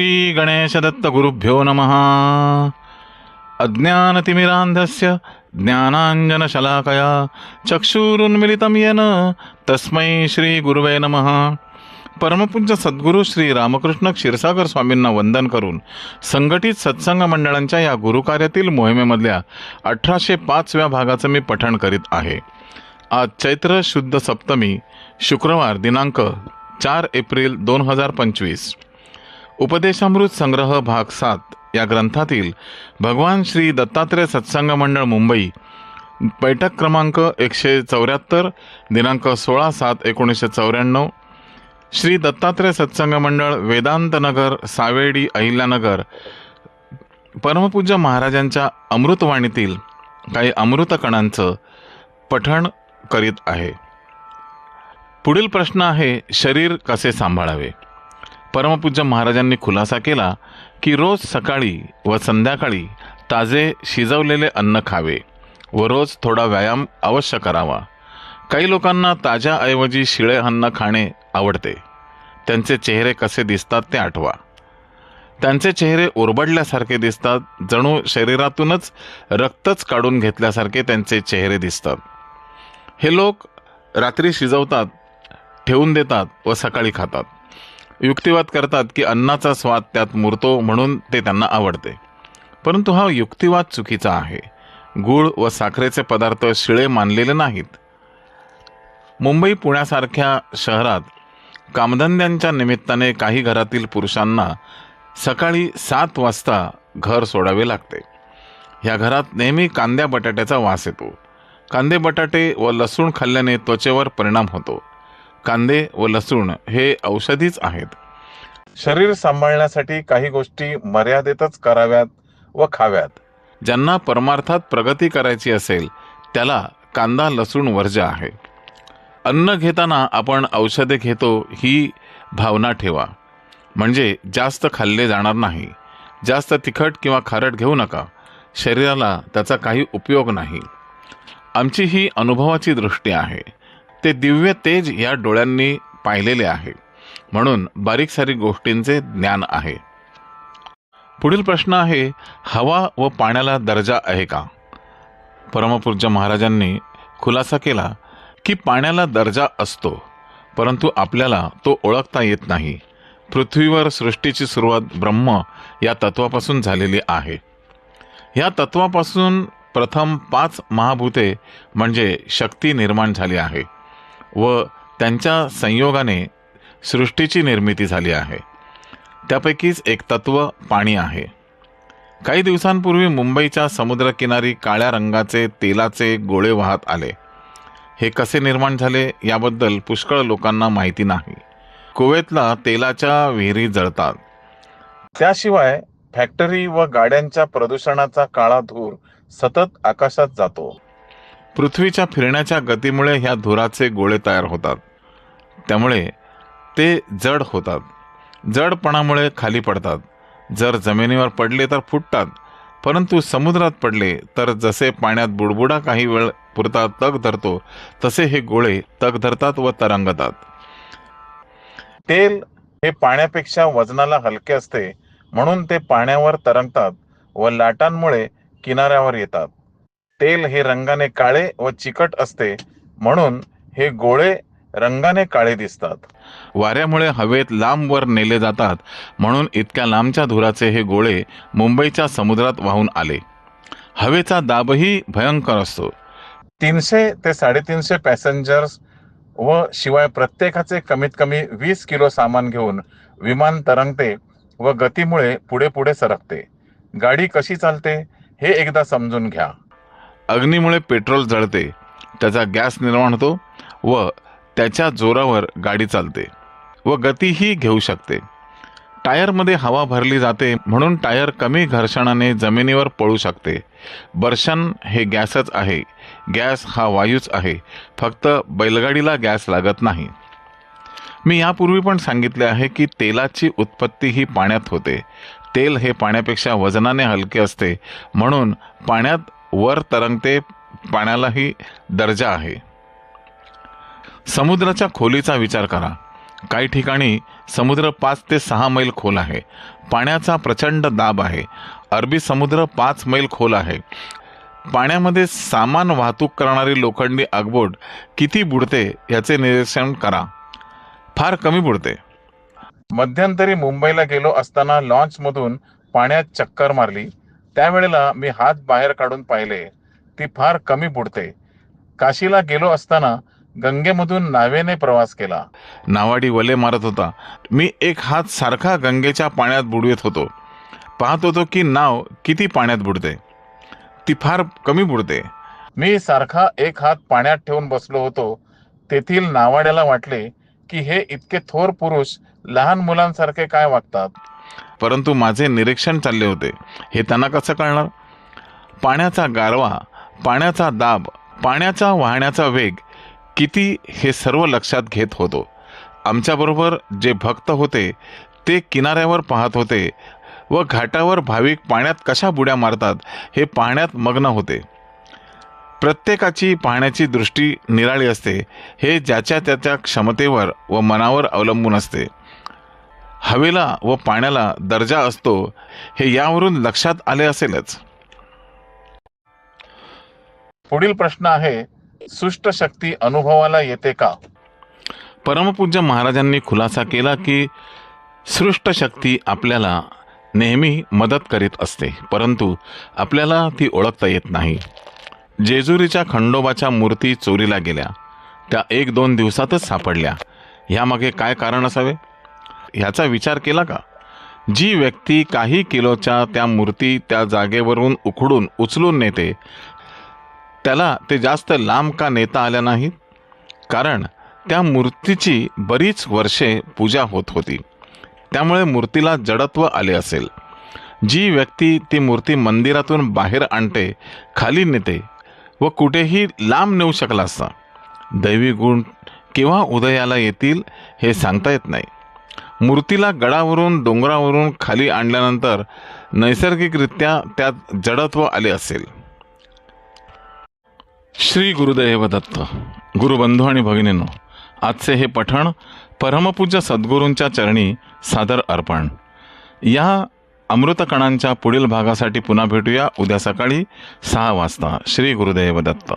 श्री गणेशदत्त गुरुभ्यो नमः। अज्ञानतिमिरान्धस्य ज्ञानाञ्जनशलाकया चक्षुरुन्मिलितं येन तस्मै श्रीगुरुवे नमः। परमपूज्य सद्गुरू श्री रामकृष्ण क्षीरसागर स्वामींना वंदन करून संघटित सत्संग मंडळांच्या या गुरुकार्यातील मोहिमेमधल्या अठराशे पाचव्या भागाचं मी पठण करीत आहे. आज चैत्र शुद्ध सप्तमी शुक्रवार दिनांक चार एप्रिल दोन हजार पंचवीस. उपदेशामृत संग्रह भाग सात या ग्रंथातील भगवान श्री दत्तात्रय सत्संग मंडळ मुंबई बैठक क्रमांक एकशे चौऱ्याहत्तर दिनांक सोळा सात एकोणीसशे चौऱ्याण्णव श्री दत्तात्रय सत्संग मंडळ वेदांतनगर सावेडी अहिल्यानगर परमपूज्य महाराजांच्या अमृतवाणीतील काही अमृतकणांचं पठण करीत आहे. पुढील प्रश्न आहे शरीर कसे सांभाळावे? परमपूज्य महाराजांनी खुलासा केला की रोज सकाळी व संध्याकाळी ताजे शिजवलेले अन्न खावे व रोज थोडा व्यायाम अवश्य करावा. काही लोकांना ताज्याऐवजी शिळे अन्न खाणे आवडते. त्यांचे चेहरे कसे दिसतात ते आठवा. त्यांचे चेहरे ओरबडल्यासारखे दिसतात जणू शरीरातूनच रक्तच काढून घेतल्यासारखे त्यांचे चेहरे दिसतात. हे लोक रात्री शिजवतात ठेवून देतात व सकाळी खातात. युक्तिवाद करतात की अन्नाचा स्वाद त्यात मुरतो म्हणून ते त्यांना आवडते. परंतु हा युक्तिवाद चुकीचा आहे. गूळ व साखरेचे पदार्थ शिळे मानलेले नाहीत. मुंबई पुण्यासारख्या शहरात कामधंद्यांच्या निमित्ताने काही घरातील पुरुषांना सकाळी सात वाजता घर सोडावे लागते. या घरात नेहमी कांद्या बटाट्याचा वास येतो. कांदे बटाटे व लसूण खाल्ल्याने त्वचेवर परिणाम होतो. कांदे व लसूण हे औषधीच आहेत. शरीर सांभाळण्यासाठी काही गोष्टी मर्यादेतच कराव्यात व खाव्यात. ज्यांना परमार्थात प्रगती करायची असेल त्याला कांदा लसूण वर्ज आहे. अन्न घेताना आपण औषधे घेतो ही भावना ठेवा. म्हणजे जास्त खाल्ले जाणार नाही. जास्त तिखट किंवा खारट घेऊ नका. शरीराला त्याचा काही उपयोग नाही. आमची ही अनुभवाची दृष्टी आहे. ते दिव्य तेज या डोळ्यांनी पाहिलेले आहे. म्हणून बारीक सारीक गोष्टींचे ज्ञान आहे. पुढील प्रश्न आहे हवा व पाण्याला दर्जा आहे का? परमपूज्य महाराजांनी खुलासा केला की पाण्याला दर्जा असतो परंतु आपल्याला तो ओळखता येत नाही. पृथ्वीवर सृष्टीची सुरुवात ब्रह्म या तत्वापासून झालेली आहे. या तत्वापासून प्रथम पाच महाभूते म्हणजे शक्ती निर्माण झाली आहे. व त्यांच्या संयोगाने सृष्टीची निर्मिती झाली आहे. त्यापैकीच एक तत्व पाणी आहे. काही दिवसांपूर्वी मुंबईच्या समुद्रकिनारी काळ्या रंगाचे तेलाचे गोळे वाहत आले. हे कसे निर्माण झाले याबद्दल पुष्कळ लोकांना माहिती नाही. कुवेतला तेलाच्या विहिरी जळतात. त्याशिवाय फॅक्टरी व गाड्यांच्या प्रदूषणाचा काळा धूर सतत आकाशात जातो. पृथ्वीच्या फिरण्याच्या गतीमुळे ह्या धुराचे गोळे तयार होतात. त्यामुळे ते जड होतात. जडपणामुळे खाली पडतात. जर जमिनीवर पडले तर फुटतात. परंतु समुद्रात पडले तर जसे पाण्यात बुडबुडा काही वेळ पुरता तग धरतो तसे हे गोळे तग धरतात व तरंगतात. तेल हे पाण्यापेक्षा वजनाला हलके असते म्हणून ते पाण्यावर तरंगतात व लाटांमुळे किनाऱ्यावर येतात. तेल हे रंगाने काळे व चिकट असते म्हणून हे गोळे रंगाने काळे दिसतात. वाऱ्यामुळे हवेत लांब वर नेले जातात म्हणून इतक्या लांबच्या धुराचे हे गोळे मुंबईच्या समुद्रात वाहून आले. हवेचा दाबही भयंकर असतो. तीनशे ते साडेतीनशे पॅसेंजर्स व शिवाय प्रत्येकाचे कमीत कमी वीस किलो सामान घेऊन विमान तरंगते व गतीमुळे पुढे पुढे सरकते. गाडी कशी चालते हे एकदा समजून घ्या. अग्नीमुळे पेट्रोल जळते त्याचा गॅस निर्माण होतो व त्याच्या जोरावर गाडी चालते व गतीही घेऊ शकते. टायरमध्ये हवा भरली जाते म्हणून टायर कमी घर्षणाने जमिनीवर पळू शकते. बर्शन हे गॅसच आहे. गॅस हा वायूच आहे. फक्त बैलगाडीला गॅस लागत नाही. मी यापूर्वी पण सांगितले आहे की तेलाची उत्पत्ती ही पाण्यात होते. तेल हे पाण्यापेक्षा वजनाने हलके असते म्हणून पाण्यात वर तरंगते पाण्यालाही दर्जा आहे. समुद्राच्या खोलीचा विचार करा. काही ठिकाणी समुद्र पाच ते सहा मैल खोल आहे. पाण्याचा प्रचंड दाब आहे. अरबी समुद्र पाच मैल खोल आहे. पाण्यामध्ये सामान वाहतूक करणारी लोखंडी आगबोट किती बुडते याचे निरीक्षण करा. फार कमी बुडते. मध्यंतरी मुंबईला गेलो असताना लॉन्चमधून पाण्यात चक्कर मारली. त्यावेळेला मी हात बाहेर काढून पाहिले. ती फार कमी बुडते. काशीला गेलो असताना गंगेमधून नावेने प्रवास केला. नावाडी वले मारत होता. मी एक हात सारखा गंगेच्या पाण्यात बुडवीत होतो. पाहत होतो की नाव किती पाण्यात बुडते. ती फार कमी बुडते. मी सारखा एक हात पाण्यात ठेवून बसलो होतो. तेथील नावाड्याला वाटले की हे इतके थोर पुरुष लहान मुलांसारखे काय वागतात? परंतु माझे निरीक्षण चालले होते. हे त्यांना कसं कळणार? पाण्याचा गारवा पाण्याचा दाब पाण्याचा वाहण्याचा वेग किती हे सर्व लक्षात घेत होतो. आमच्याबरोबर जे भक्त होते ते किनाऱ्यावर पाहत होते व घाटावर भाविक पाण्यात कशा बुड्या मारतात हे पाहण्यात मग्न होते. प्रत्येकाची पाहण्याची दृष्टी निराळी असते हे ज्याच्या त्याच्या क्षमतेवर व मनावर अवलंबून असते. हवेला व पाण्याला दर्जा असतो हे यावरून लक्षात आले असेलच. पुढील प्रश्न आहे सुष्ट शक्ती अनुभवाला येते का? परमपूज्य महाराजांनी खुलासा केला की सृष्ट शक्ती आपल्याला नेहमी मदत करीत असते परंतु आपल्याला ती ओळखता येत नाही. जेजुरीच्या खंडोबाच्या मूर्ती चोरीला गेल्या त्या एक दोन दिवसातच सापडल्या. ह्यामागे काय कारण असावे? ह्याचा विचार केला का? जी व्यक्ती काही किलोच्या त्या मूर्ती त्या जागेवरून उखडून उचलून नेते त्याला ते जास्त लांब का नेता आल्या नाहीत? कारण त्या मूर्तीची बरीच वर्षे पूजा होत होती. त्यामुळे मूर्तीला जडत्व आले असेल. जी व्यक्ती ती मूर्ती मंदिरातून बाहेर आणते खाली नेते व कुठेही लांब नेऊ शकला असता. दैवी गुण केव्हा उदयाला येतील हे सांगता येत नाही. मूर्तीला गडावरून डोंगरावरून खाली आणल्यानंतर नैसर्गिकरित्या त्यात जडत्व आले असेल. श्री गुरुदेव दत्त गुरुबंधू आणि भगिनींनो आजचे हे पठण परमपूज्य सद्गुरूंच्या चरणी सादर अर्पण. या अमृतकणांच्या पुढील भागासाठी पुन्हा भेटूया. उद्या सकाळी सहा वाजता. श्री गुरुदेव दत्त.